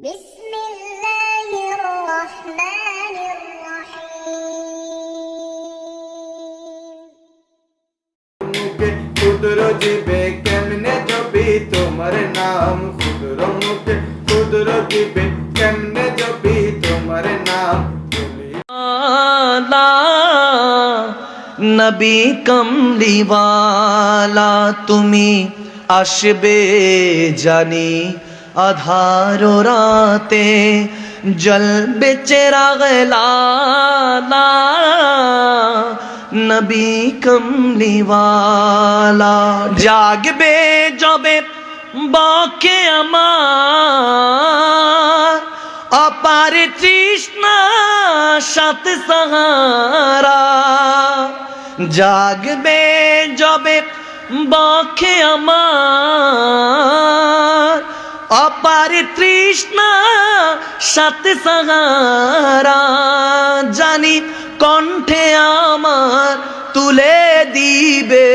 بسم الله الرحمن الرحيم মুখে ক্ষুদ্র জীবে কেমনে জপি তোমার নাম ক্ষুদ্র মুখে ক্ষুদ্র জীবে কেমনে জপি তোমার নাম বলি वाला নবী কমলিওয়ালা তুমি আসবে জানি আধার রাতে জলবে চেরাগ লালা নবী কমলিওয়ালা জাগবে জবে বকে আমার অপার তৃষ্ণা সাত সাহারা জাগবে জবে বখে আমার অপার তৃষ্ণা সাত সাহারা জানি কণ্ঠে আমার তুলে দিবে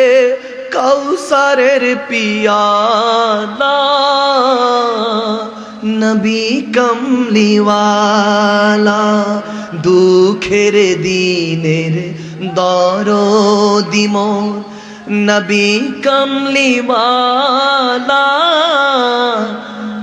কৌসারের পিয়ালা। নবী কমলিওয়ালা, দুঃখের দিনের দরদিম নবী কমলিওয়ালা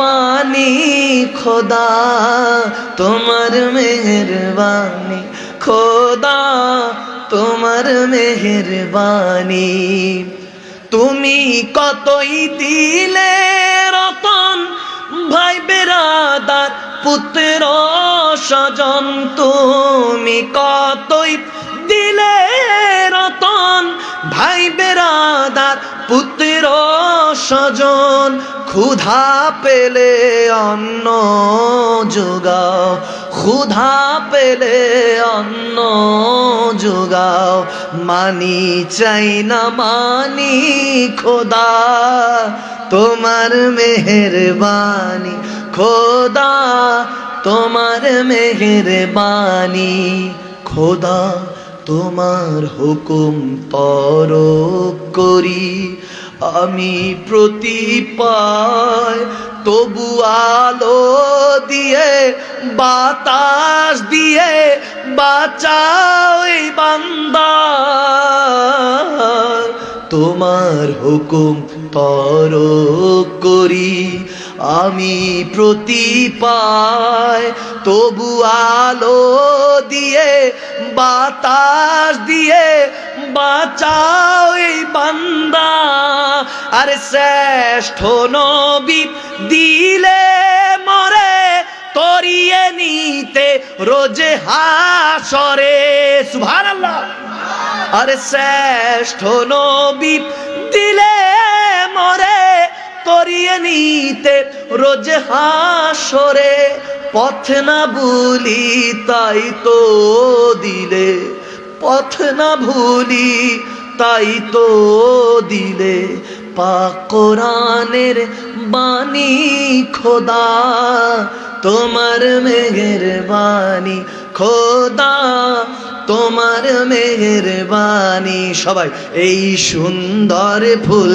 পানি খোদা, তোমার মেহরবানি। খোদা, তোমার মেহরবানি। তুমি কতই দিলে রতন, ভাই বেরাদার পুত্র স্বজন, তুমি কতই দিলে রতন ভাই বেরাদার পুত্র স্বজন, ক্ষুধা পেলে অন্ন যোগাও, ক্ষুধা পেলে অন্ন যোগাও, মানি চাই না, মানি খোদা, তোমার মেহেরবানি, খোদা, তোমার মেহেরবানি, খোদা। তোমার হুকুম তর করি। আমি প্রতি পায় তবু আলো দিয়ে, বাতাস দিয়ে বাঁচাও বান্দা। তোমার হুকুম তর করি। আমি প্রতি পায় তবু আলো দিয়ে, বাতাস দিয়ে বাঁচাও বান্দা। আরে শ্রেষ্ঠ নবী দিলে মরে, তরিয়ে নিতে রোজে হাসরে। সুবহানাল্লাহ। আরে শ্রেষ্ঠ নবী দিলে মরে করিয়ে নিতে রোজ হাসরে, পথ না ভুলি তাই তো দিলে। পথ না ভুলি তাই তো দিলে। পাক কোরআনের বাণী খোদা তোমার মেঘের বাণী খোদা তোমার মেহরবানি। সবাই, এই সুন্দর ফুল,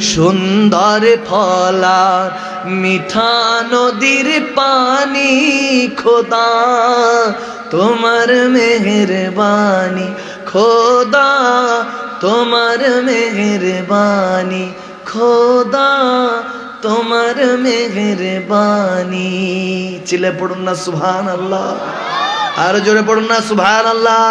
সুন্দর ফলা মিঠা নদীর পানি, খোদা তোমার মেহরবানি, খোদা তোমার মেহরবানি, খোদা তোমার মেহরবানি। চিলে পড়ুন না সুভান আল্লাহ আর জোরে পড়ুন না সুভান আল্লাহ